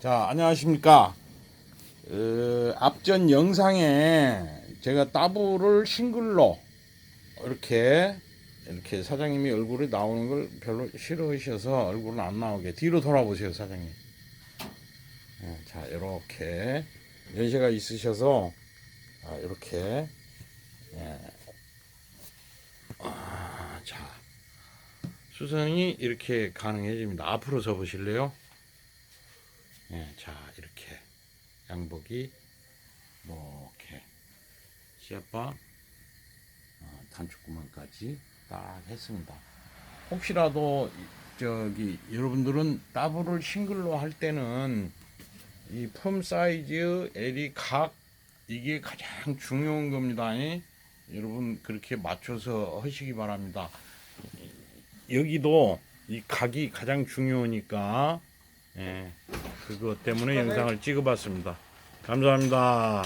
자, 안녕하십니까. 어, 앞전 영상에 제가 따블을 싱글로 이렇게 이렇게 사장님이 얼굴이 나오는 걸 별로 싫어하셔서 얼굴은 안 나오게 뒤로 돌아보세요, 사장님. 예, 자, 이렇게 연세가 있으셔서 아, 이렇게 예. 아, 자 수선이 이렇게 가능해집니다. 앞으로 서 보실래요? 예, 자 이렇게 양복이 이렇게 시아빠 어, 단축구멍까지 딱 했습니다. 혹시라도 이- 저기 여러분들은 따블을 싱글로 할 때는 이 품 사이즈, L이 각 이게 가장 중요한 겁니다. 예? 여러분 그렇게 맞춰서 하시기 바랍니다. 여기도 이 각이 가장 중요하니까 예, 그것 때문에 영상을 찍어봤습니다. 감사합니다.